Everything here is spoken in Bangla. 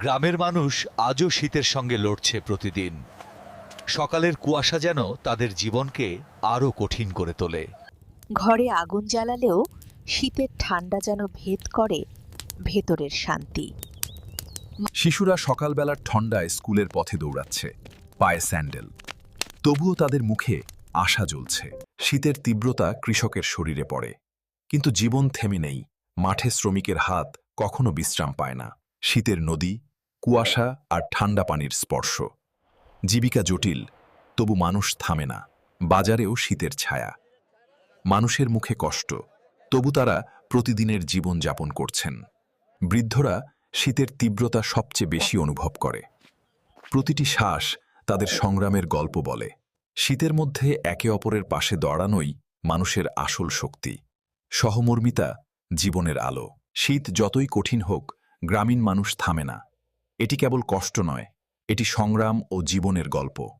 গ্রামের মানুষ আজও শীতের সঙ্গে লড়ছে প্রতিদিন। সকালের কুয়াশা যেন তাদের জীবনকে আরও কঠিন করে তোলে। ঘরে আগুন জ্বালালেও শীতের ঠান্ডা যেন ভেদ করে ভেতরের শান্তি। শিশুরা সকালবেলার ঠণ্ডায় স্কুলের পথে দৌড়াচ্ছে পায়ে স্যান্ডেল। তবুও তাদের মুখে আশা জ্বলছে। শীতের তীব্রতা কৃষকের শরীরে পড়ে। কিন্তু জীবন থেমে নেই। মাঠে শ্রমিকের হাত কখনো বিশ্রাম পায় না। শীতের নদী কুয়াশা আর ঠান্ডা পানির স্পর্শ। জীবিকা জটিল, তবু মানুষ থামে না, বাজারেও শীতের ছায়া। মানুষের মুখে কষ্ট, তবু তারা প্রতিদিনের জীবন যাপন করছেন। বৃদ্ধরা শীতের তীব্রতা সবচেয়ে বেশি অনুভব করে। প্রতিটি শ্বাস তাদের সংগ্রামের গল্প বলে। শীতের মধ্যে একে অপরের পাশে দাঁড়ানোই মানুষের আসল শক্তি। সহমর্মিতা, জীবনের আলো। শীত যতই কঠিন হোক, গ্রামীণ মানুষ থামে না। এটি কেবল কষ্ট নয় এটি সংগ্রাম ও জীবনের গল্প।